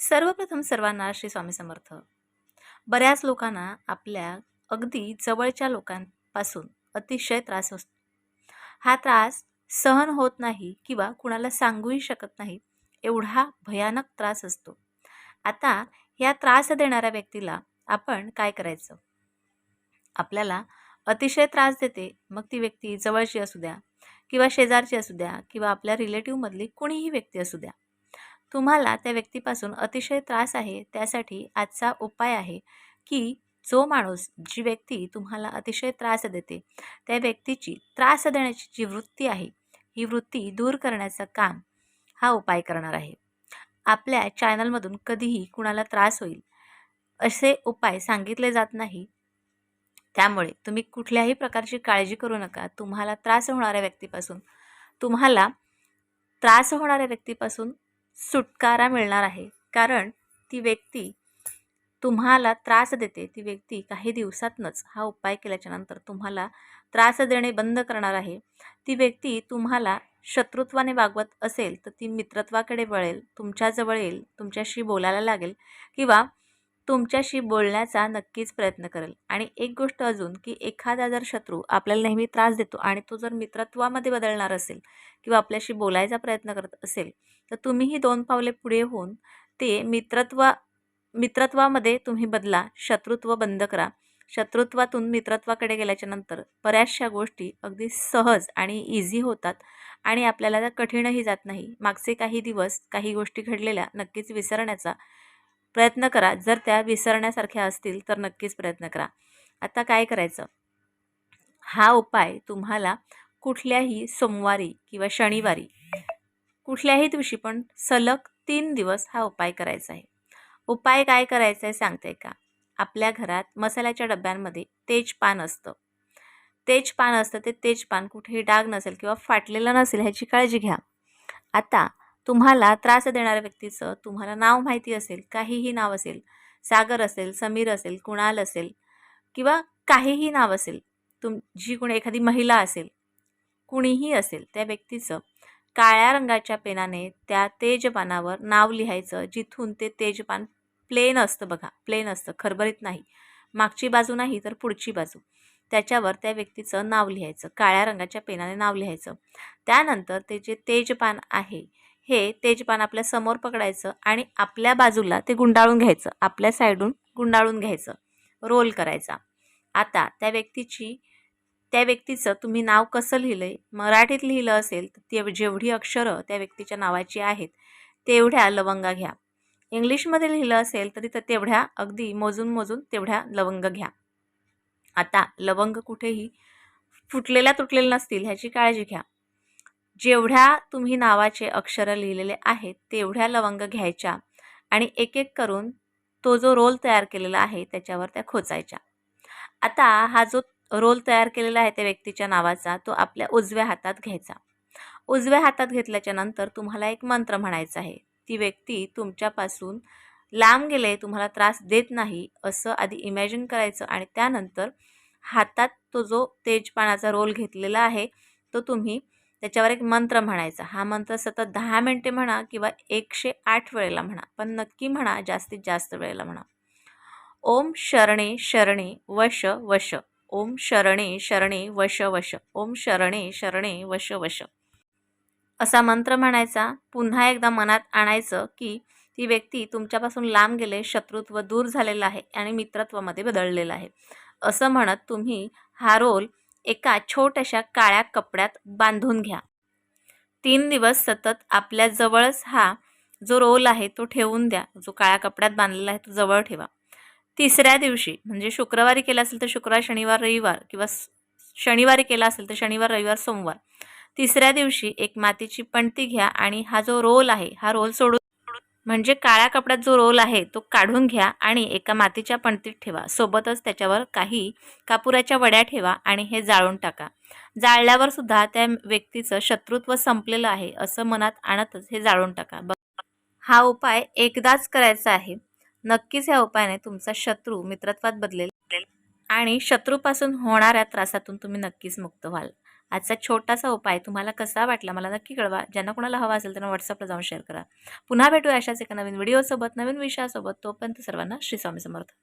सर्वप्रथम सर्वांना श्री स्वामी समर्थ. बऱ्याच लोकांना आपल्या अगदी जवळच्या लोकांपासून अतिशय त्रास असतो हा त्रास सहन होत नाही किंवा कुणाला सांगूही शकत नाही एवढा भयानक त्रास असतो. आता या त्रास देणाऱ्या व्यक्तीला आपण काय करायचं? आपल्याला अतिशय त्रास देते मग ती व्यक्ती जवळची असू द्या किंवा शेजारची असू द्या किंवा आपल्या रिलेटिव्हमधली कुणीही व्यक्ती असू द्या. तुम्हाला त्या व्यक्तीपासून अतिशय त्रास आहे त्यासाठी आजचा उपाय आहे की जो माणूस जी व्यक्ती तुम्हाला अतिशय त्रास देते त्या व्यक्तीची त्रास देण्याची जी वृत्ती आहे ही वृत्ती दूर करण्याचं काम हा उपाय करणार आहे. आपल्या चॅनलमधून कधीही कुणाला त्रास होईल असे उपाय सांगितले जात नाही. त्यामुळे तुम्ही कुठल्याही प्रकारची काळजी करू नका. तुम्हाला त्रास होणाऱ्या व्यक्तीपासून तुम्हाला त्रास होणाऱ्या व्यक्तीपासून सुटकारा मिळणार आहे. कारण ती व्यक्ती तुम्हाला त्रास देते. ती व्यक्ती काही दिवसातनंच हा उपाय केल्याच्यानंतर तुम्हाला त्रास देणे बंद करणार आहे. ती व्यक्ती तुम्हाला शत्रुत्वाने वागवत असेल तर ती मित्रत्वाकडे वळेल तुमच्याजवळ येईल तुमच्याशी बोलायला लागेल किंवा तुमच्याशी बोलण्याचा नक्कीच प्रयत्न करेल. आणि एक गोष्ट अजून की एखादा जर शत्रू आपल्याला नेहमी त्रास देतो आणि तो जर मित्रत्वामध्ये बदलणार असेल किंवा आपल्याशी बोलायचा प्रयत्न करत असेल तर तुम्हीही दोन पावले पुढे होऊन ते मित्रत्व मित्रत्वामध्ये तुम्ही बदला शत्रुत्व बंद करा. शत्रुत्वातून मित्रत्वाकडे गेल्याच्यानंतर बऱ्याचशा गोष्टी अगदी सहज आणि इझी होतात आणि आपल्याला त्या कठीणही जात नाही. मागचे काही दिवस काही गोष्टी घडलेल्या नक्कीच विसरण्याचा प्रयत्न करा. जर त्या विसरण्यासारख्या असतील तर नक्कीच प्रयत्न करा. आता काय करायचं? हा उपाय तुम्हाला कुठल्याही सोमवारी किंवा शनिवारी कुठल्याही दिवशी पण सलग तीन दिवस हा उपाय करायचा आहे. उपाय काय करायचा आहे सांगते का? आपल्या घरात मसाल्याच्या डब्यांमध्ये तेजपान असतं. तेजपान असतं ते तेजपान कुठेही डाग नसेल किंवा फाटलेलं नसेल ह्याची काळजी घ्या. आता तुम्हाला त्रास देणाऱ्या व्यक्तीचं तुम्हाला नाव माहिती असेल काहीही नाव असेल सागर असेल समीर असेल कुणाल असेल किंवा काहीही नाव असेल तुम जी कोणी एखादी महिला असेल कुणीही असेल त्या व्यक्तीचं काळ्या रंगाच्या पेनाने त्या तेजपानावर नाव लिहायचं जिथून ते तेजपान प्लेन असतं बघा प्लेन असतं खरबरीत नाही मागची बाजू नाही तर पुढची बाजू. त्याच्यावर त्या व्यक्तीचं नाव लिहायचं काळ्या रंगाच्या पेनाने नाव लिहायचं. त्यानंतर ते जे तेजपान आहे हे तेजपान आपल्यासमोर पकडायचं आणि आपल्या बाजूला ते गुंडाळून घ्यायचं. आपल्या साईडून गुंडाळून घ्यायचं. रोल करायचा. आता त्या व्यक्तीची त्या व्यक्तीचं तुम्ही नाव कसं लिहिलं आहे मराठीत लिहिलं असेल तर ते जेवढी अक्षरं त्या व्यक्तीच्या नावाची आहेत तेवढ्या लवंगा घ्या. इंग्लिशमध्ये लिहिलं असेल तरी तर तेवढ्या अगदी मोजून मोजून तेवढ्या लवंग घ्या. आता लवंग कुठेही फुटलेल्या तुटलेल्या नसतील ह्याची काळजी घ्या. जेवढ्या तुम्ही नावाचे अक्षरं लिहिलेले आहेत तेवढ्या लवंग घ्यायच्या आणि एक एक करून तो जो रोल तयार केलेला आहे त्याच्यावर त्या खोचायच्या. आता हा जो रोल तयार केलेला आहे त्या व्यक्तीच्या नावाचा तो आपल्या उजव्या हातात घ्यायचा. उजव्या हातात घेतल्याच्या नंतर तुम्हाला एक मंत्र म्हणायचा आहे. ती व्यक्ती तुमच्यापासून लांब गेले तुम्हाला त्रास देत नाही असं आधी इमॅजिन करायचं आणि त्यानंतर हातात तो जो तेजपानाचा रोल घेतलेला आहे तो तुम्ही त्याच्यावर एक मंत्र म्हणायचा. हा मंत्र सतत दहा मिनटे म्हणा किंवा एकशे आठ वेळेला म्हणा पण नक्की म्हणा जास्तीत जास्त वेळेला म्हणा. ओम शरणे शरणे वश वश. ओम शरणे शरणे वश वश. ओम शरणे शरणे वश वश. असा मंत्र म्हणायचा. पुन्हा एकदा मनात आणायचं की ती व्यक्ती तुमच्यापासून लांब गेले शत्रुत्व दूर झालेलं आहे आणि मित्रत्वामध्ये बदललेलं आहे. असं म्हणत तुम्ही हा रोल एका छोट्याशा काळ्या कपड्यात बांधून घ्या. तीन दिवस सतत आपल्या जवळच हा जो रोल आहे तो ठेवून द्या. जो काळ्या कपड्यात बांधलेला आहे तो जवळ ठेवा. तिसऱ्या दिवशी म्हणजे शुक्रवारी केला असेल तर शुक्रवार शनिवार रविवार किंवा शनिवारी केला असेल तर शनिवार रविवार सोमवार. तिसऱ्या दिवशी एक मातीची पणती घ्या आणि हा जो रोल आहे हा रोल सोडून म्हणजे काळ्या कपड्यात जो रोल आहे तो काढून घ्या आणि एका मातीच्या पणतीत ठेवा. सोबतच त्याच्यावर काही कापुराच्या वड्या ठेवा आणि हे जाळून टाका. जाळल्यावर सुद्धा त्या व्यक्तीचं शत्रुत्व संपलेलं आहे असं मनात आणतच हे जाळून टाका. बघ. हा उपाय एकदाच करायचा आहे. नक्कीच या उपायाने तुमचा शत्रू मित्रत्वात बदलेल आणि शत्रूपासून होणाऱ्या त्रासातून तुम्ही नक्कीच मुक्त व्हाल. आजचा छोटासा उपाय तुम्हाला कसा वाटला मला नक्की कळवा. ज्यांना कोणाला हवा असेल त्यांना व्हॉट्सअपला जाऊन शेअर करा. पुन्हा भेटूया अशाच एका नवीन व्हिडिओसोबत नवीन विषयासोबत. तोपर्यंत सर्वांना श्री स्वामी समर्थ.